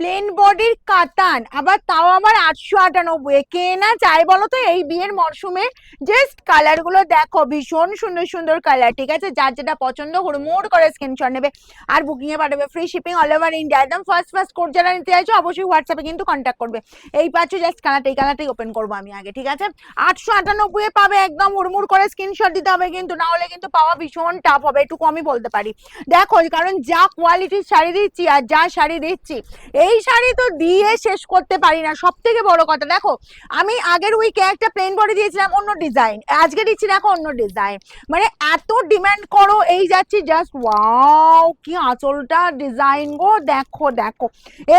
Plane বডির কাতান, আবার তাও আমার আটশো আটানব্বই। কে না চাই বলো তো? এই বিয়ের মরশুমে জাস্ট কালারগুলো দেখো, ভীষণ সুন্দর সুন্দর কালার ঠিক আছে? যার যেটা পছন্দ হুড়মুড় করে স্ক্রিনশট নেবে। আর বুকিং এ পাঠাবে free shipping all over India একদম ফার্স্ট ফার্স্ট কোড যারা নিতে চাইছো, অবশ্যই হোয়াটসঅ্যাপে কিন্তু কন্ট্যাক্ট করবে। এই পাচ্ছ জাস্ট কালারটা এই কালারটাই ওপেন করব আমি আগে, ঠিক আছে? আটশো আটানব্বই পাবে, একদম হুড়মুড় করে স্ক্রিনশট দিতে হবে কিন্তু, না হলে কিন্তু পাওয়া ভীষণ টাফ হবে, এটুকু আমি বলতে পারি। দেখো, কারণ যা কোয়ালিটির শাড়ি দিচ্ছি আর যা শাড়ি দিচ্ছি, এই শাড়ি তো দিয়ে শেষ করতে পারি না। সব থেকে বড় কথা, দেখো, আমি আগের উইকে একটা প্লেন বডি দিয়েছিলাম, অন্য ডিজাইন আজকে দিচ্ছি, দেখো, অন্য ডিজাইন মানে এত ডিমান্ড করো, এই যাচ্ছি জাস্ট ওয়াও কি আঁচলটা ডিজাইন গো, দেখো দেখো।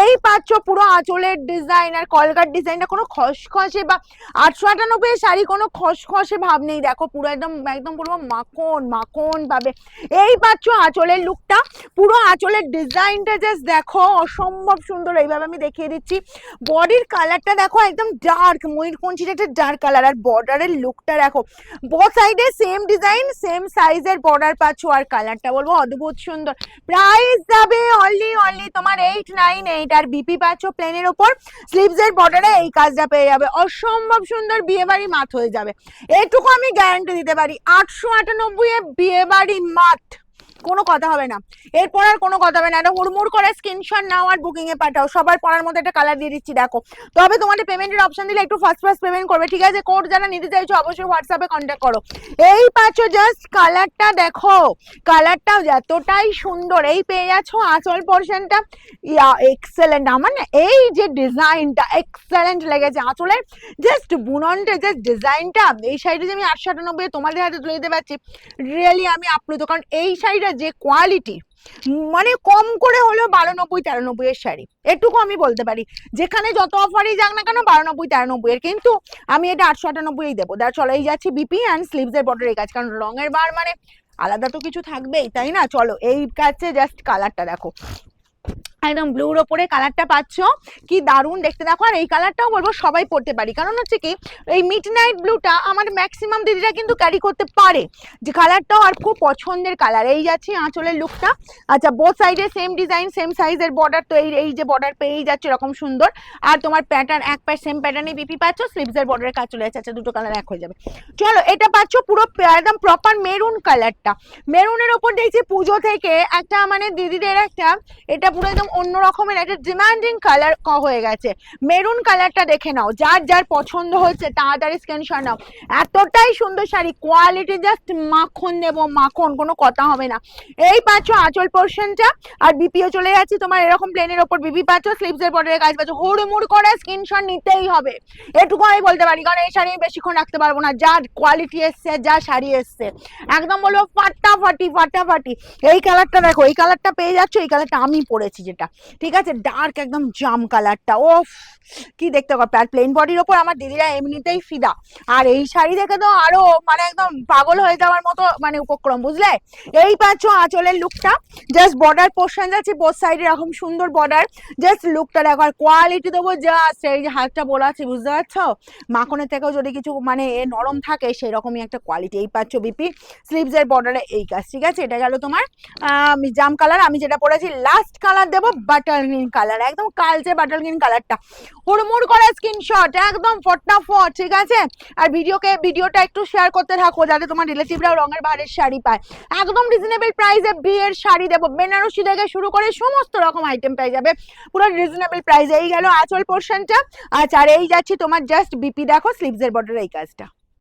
এই পাচ্ছ পুরো আঁচলের ডিজাইন আর কলকার ডিজাইনটা কোনো খসখসে বা আটশো আটানব্বই শাড়ি কোনো খসখসে ভাব নেই। দেখো, পুরো একদম একদম পুরো মাখন মাখন পাবে। এই পাচ্ছ আঁচলের লুকটা পুরো আঁচলের ডিজাইনটা জাস্ট দেখো, অসম্ভব সুন্দর এইভাবে আমি দেখিয়ে দিচ্ছি। বডির কালারটা দেখো, একদম ডার্ক ময়ূরকঞ্চির একটা ডার্ক কালার আর বর্ডারের লুকটা দেখো। বোথ সাইডে সেম ডিজাইন সেম সাইজের বর্ডার পাচ্ছ, আর কালারটা বলব অদ্ভুত সুন্দর। প্রাইস যাবে অনলি অনলি তোমার এইট নাইন এইট আর বিপি পাচ্ছ প্লেনের ওপর। স্লিভস এর বর্ডারে এই কাজটা পেয়ে যাবে। অসম্ভব সুন্দর বিয়ে বাড়ি মাঠ হয়ে যাবে। এটুকু আমি গ্যারান্টি দিতে পারি, আটশো আটানব্বই বিয়ে বাড়ি মাঠ কোনো কথা হবে না। এরপর আর কোনো কথা হবে না। এটা হুড়মুড় করে স্ক্রিনশট নাও আর বুকিং এ পাঠাও। সবার পড়ার মধ্যে একটা কালার দিয়ে দিচ্ছি, দেখো। তবে তোমাদের পেমেন্টের অপশন দিলে একটু ফার্স্ট ফার্স্ট পেমেন্ট করবে, ঠিক আছে? কোড যারা নিতে চাইছো, অবশ্যই হোয়াটসঅ্যাপে কন্ট্যাক্ট করো। এই পাচ্ছ জাস্ট কালারটা দেখো। কালারটা এতটাই সুন্দর। এই পেয়ে যাচ্ছ আঁচল পোর্শনটা ইয়া এক্সেলেন্ট আমার না এই যে ডিজাইনটা এক্সেলেন্ট লেগেছে। আঁচলের জাস্ট বুননটা জাস্ট ডিজাইনটা এই শাড়িটা যে আমি আটশো আটানব্বই তোমাদের হাতে তুলে দিতে পারছি রিয়েলি আমি আপ্লুত। কারণ এই শাড়িটা যে কোয়ালিটি মানে কম করে হলেও বারো নব্বই তেরো নব্বই এর শাড়ি। এটুকু আমি বলতে পারি। যেখানে যত অফারই যাক না কেন বারো নব্বই তেরো নব্বই এর। কিন্তু আমি এটা আটশো আটানব্বই দেবো। তার চলেই যাচ্ছি বিপি অ্যান্ড স্লিভস এর বর্ডারের কাজ। কারণ রঙের বার মানে আলাদা তো কিছু থাকবেই, তাই না? চলো, এই কাছে জাস্ট কালারটা দেখো। একদম ব্লুর ওপরে কালারটা পাচ্ছ। কি দারুণ দেখতে। দেখো, আর এই কালারটাও বলব সবাই পড়তে পারি। কারণ হচ্ছে কি, এই মিড নাইট ব্লুটা আমার ম্যাক্সিমাম দিদিরা কিন্তু ক্যারি করতে পারে। যে কালারটাও আর খুব পছন্দের কালার এই যাচ্ছে আঁচলের লুকটা আচ্ছা বোথ সাইডে সেম ডিজাইন সেম সাইজের বর্ডার তো এই এই যে বর্ডার পেয়েই যাচ্ছে, এরকম সুন্দর। আর তোমার প্যাটার্ন এক প্যাট সেম প্যাটার্নে বিপি পাচ্ছ স্লিভসের বর্ডারের কাজ চলে যাচ্ছে। আচ্ছা দুটো কালার এক হয়ে যাবে। চলো, এটা পাচ্ছ পুরো একদম প্রপার মেরুন কালারটা মেরুনের ওপর দেখছি পুজো থেকে একটা মানে দিদিদের একটা, এটা পুরো একদম অন্য রকমের একটা ডিমান্ডিং কালার হয়ে গেছে। মেরুন কালারটা দেখে নাও, যার যার পছন্দ হচ্ছে তাড়াতাড়ি স্ক্রিনশট নাও। এতটাই সুন্দর শাড়ি কোয়ালিটি জাস্ট মাখন দেব মাখন, কোনো কথা হবে না। এই পাচ্ছ আঁচল পোর্শনটা আর বিপিও চলে যাচ্ছে তোমার এরকম প্লেনের ওপর। বিপি পাচ্ছ এর বর্ডারের কাজ পাচ্ছ, হুড়মুড় করে স্ক্রিনশট নিতেই হবে। এটুকু আমি বলতে পারি, কারণ এই শাড়ি বেশিক্ষণ রাখতে পারব না যা কোয়ালিটি এসছে, যা শাড়ি এসছে। একদম বলব ফাটাফাটি ফাটাফাটি। এই কালারটা দেখো, এই কালারটা পেয়ে যাচ্ছ, এই কালারটা আমি পরেছি যেটা। ঠিক আছে? ডার্ক একদম জাম কালারটা ও কি দেখতে পারবে আর প্লেন বডির ওপর আমার দিদিরা এমনিতেই ফিদা। আর এই শাড়ি দেখে তো আরও মানে একদম পাগল হয়ে যাওয়ার মতো মানে উপক্রম, বুঝলে? এই পাচ্ছ আঁচলের লুকটা জাস্ট বর্ডার পোর্শন যাচ্ছে বোথ সাইডে এরকম সুন্দর বর্ডার জাস্ট লুকটা দেখো, আর কোয়ালিটি দেবো জাস্ট এই যে হাতটা বলা আছে, বুঝতে পারছ? মাখনের থেকেও যদি কিছু মানে এ নরম থাকে সেই রকমই একটা কোয়ালিটি এই পাচ্ছ বিপি স্লিভস এর বর্ডারে এই কাজ, ঠিক আছে? এটা গেল তোমার জাম কালার আমি যেটা পরেছি লাস্ট কালার দেবো বাটার গ্রিন কালার একদম কালচে বাটার গ্রিন কালারটা হুড়মুড় করে স্ক্রিনশট একদম ফটাফট, ঠিক আছে? আর ভিডিওকে, ভিডিওটা একটু শেয়ার করতে থাকো, যাতে তোমার রিলেটিভরাও রঙের বাহারের শাড়ি পায়। একদম রিজনেবল প্রাইসে বিয়ের শাড়ি দেবো। বেনারসি থেকে শুরু করে সমস্ত রকম আইটেম পেয়ে যাবে। পুরো রিজনেবল প্রাইসে এই গেল আঁচল পোর্শনটা আচ্ছা আর এই যাচ্ছি তোমার জাস্ট বিপি দেখো স্লিভসের বর্ডার এই কাজটা।